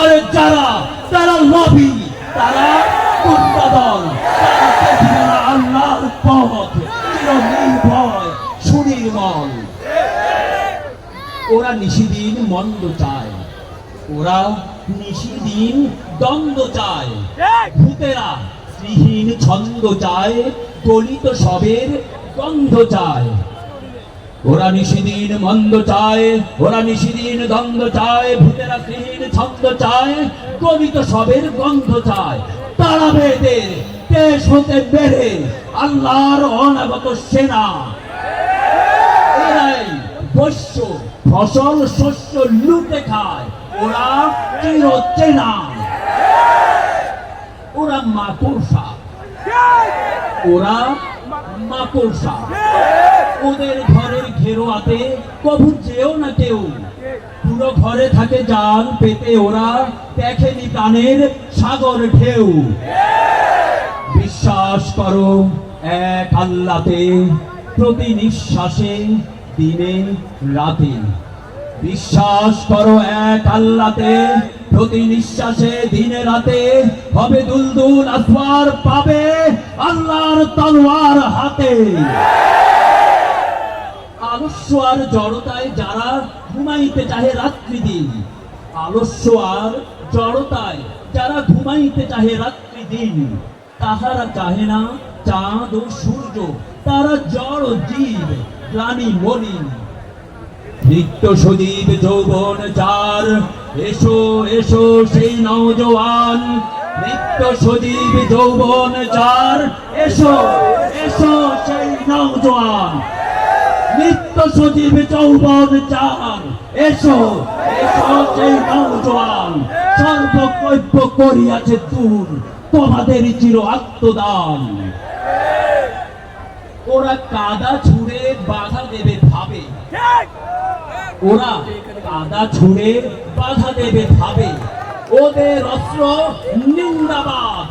করে যারা, তারা লবি তারা গুন্ডাদল তারা দেখবে না আল্লাহর পথ চিরনির্ভয় সুনির্মল। ওরা নিশিদিন মন্দ চায়। ওরা নিশিদিন দ্বন্দ্ব চায়। ভূতেরা শ্রীহীন ছন্দ চায় গলিত সবের গন্ধ চায়। ওরা নিশিদিন মন্দ চায়, ওরা নিশিদিন দ্বন্দ্ব চায়, ভূতেরা শ্রীহীন ছন্দ চায় গলিত সবের গন্ধ চায়। তারা বেদের দেশ হতে বেড়ে, আল্লাহর অনাগত সেনা। এরাই শস্য ফসল, শস্য লুটে খায়, ওরা চির চেনা ওরা মাকড়সা। ওরা মাকড়সা। ওদের ঘরের ঘেরোয়াতে কবু যেও না কেউ। পুরো ঘরে থাকে জাল পেতে ওরা দেখেনি প্রাণের সাগর ঢেউ। বিশ্বাস করো, এক আল্লাতে প্রতি নিঃশ্বাসে দিনে রাতে। বিশ্বাস করো, এক আল্লাতে প্রতি নিঃশ্বাসে দিনে রাতে হবে দুলদুল আসওয়ার পাবে আল্লাহর তলোয়ার হাতে। আলস্য আর জড়তায় যারা ঘুমাইতে চাহে রাত্রি দিন, আলস্য আর জড়তায় যারা ঘুমাইতে চাহে রাত্রি দিন, তাহারা চাহে না চাঁদ ও সূর্য, তারা জড় জীব, প্রাণী মলিন নিত্য সজীব যৌবন চার এসো এসো সেই নওজোয়ান। নিত্য সজীব যৌবন চার এসো এসো সেই নওজোয়ান। নিত্য সজীব যৌবন চান। এসো এসো সেই নওজোয়ান সর্বকৈব্য করিয়াছে দূর তোমাদের চির আত্মদান। ওরা কাদা ছুঁড়ে বাধা দেবে ভাবে। ওরা কাদা ছুঁড়ে বাধা দেবে ভাবে। ওদের অস্ত্র নিন্দাবাদ